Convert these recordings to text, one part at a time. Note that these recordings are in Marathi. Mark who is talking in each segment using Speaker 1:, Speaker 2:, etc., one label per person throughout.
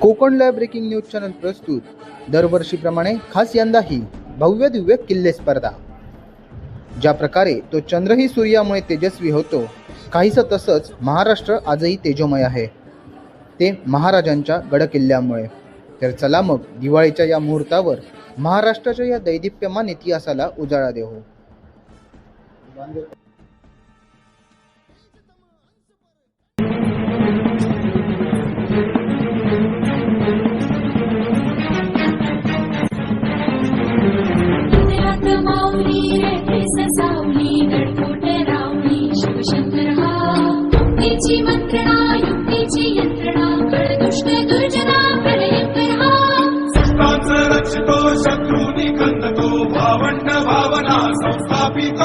Speaker 1: Konkan live breaking news channel प्रस्तुत. दरवर्षीप्रमाणे खास यंदाही भव्य दिव्य किल्ले स्पर्धा. ज्या प्रकारे तो चंद्रही सूर्यामुळे तेजस्वी होतो काहीसं तसंच महाराष्ट्र आजही तेजोमय आहे. ते महाराजांच्या गडकिल्ल्यामुळे. तर चला मग दिवाळीच्या या मुहूर्तावर महाराष्ट्राच्या या दैदिप्यमान इतिहासाला उजाळा देऊ.
Speaker 2: भावना संस्थापित.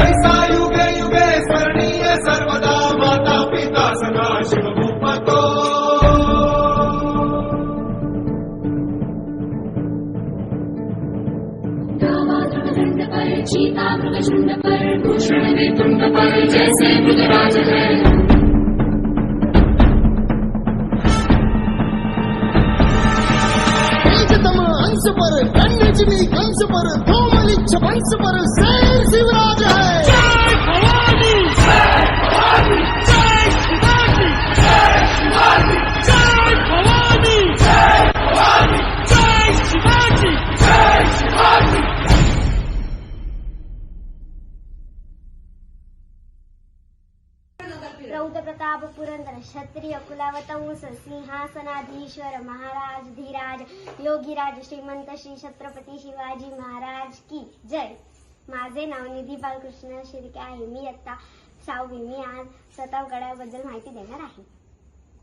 Speaker 2: ऐसा युगे युगे स्मरणीय सर्वदा माता पिता सदा शिवभूपतो.
Speaker 3: गावा दृढदंड पर चीता मृगशुंड पर भूषण वेतुंड पर जैसे मृगराज है
Speaker 4: तेजतम अंश पर कन्यजनी कंस पर कोमलिच्छ वंश पर शेर शिवराज
Speaker 5: रौद्र प्रताप पुरंदर क्षत्रिय कुलावतंस सिंहासनाधीश्वर महाराज धीराज योगीराज श्रीमंत श्री छत्रपती शिवाजी महाराज की जय. माझे नाव निधी बालकृष्ण शिर्के आहे. मी आता सहावी मी आज प्रतापगडाबद्दल माहिती देणार आहे.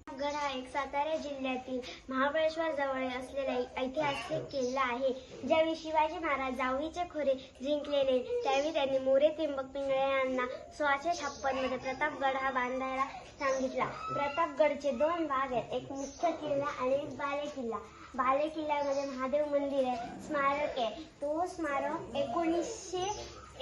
Speaker 5: गड हा एक सातारा जिल्ह्यातील महाबळेश्वर जवळ असलेला एक ऐतिहासिक किल्ला आहे. ज्यावेळी शिवाजी महाराज जावळीचे खोरे जिंकलेले त्यावेळी त्यांनी मोरे त्रिंबक पिंगळे यांना सोळाशे छप्पनमध्ये प्रतापगड हा बांधायला सांगितला. प्रतापगडचे दोन भाग आहेत एक मुख्य किल्ला आणि एक बाले किल्ला बाले किल्ल्यामध्ये महादेव मंदिर आहे स्मारक आहे. तो स्मारक एकोणीसशे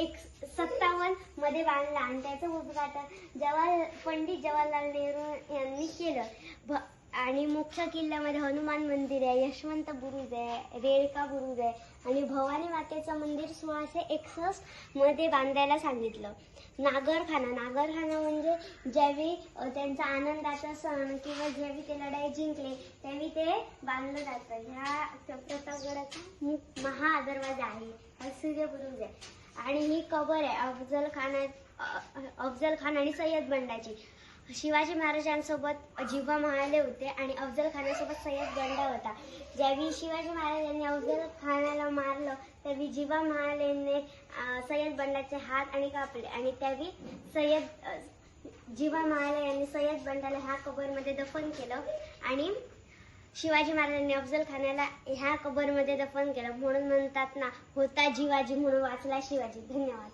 Speaker 5: एक सत्तावन्नमध्ये बांधला आणि त्याचं उद्घाटन जवाहर पंडित जवाहरलाल नेहरू यांनी केलं. भ आणि मुख्य किल्ल्यामध्ये हनुमान मंदिर आहे यशवंत बुरुज आहे रेणुका बुरुज आहे आणि भवानी मातेचं मंदिर सोळाशे एकसष्टमध्ये बांधायला सांगितलं. नागरखाना नागरखाना म्हणजे ज्यावेळी त्यांचा आनंदाचा सण किंवा ज्यावेळी ते लढाई जिंकले त्यावेळी ते बांधलं जातं. ह्या प्रतापगडाचा महा दरवाजा आहे हा सूर्य आहे. आणि ही कबर आहे अफजल खान अफजल खान आणि सय्यद बंडाची. शिवाजी महाराजांसोबत जिव्हा महाले होते आणि अफजल खानासोबत सय्यद बंडा होता. ज्यावेळी शिवाजी महाराजांनी अफजल खानाला मारलं त्यावेळी जिवा महालेने सय्यद बंडाचे हात आणि कापले आणि त्यावेळी सय्यद जिवा महाले यांनी सय्यद बंडाला ह्या कबरमध्ये दफन केलं आणि शिवाजी महाराजांनी अफजल खानाला ह्या कबरमध्ये दफन केलं. म्हणून म्हणतात ना होता जिवाजी म्हणून वाचला शिवाजी. धन्यवाद.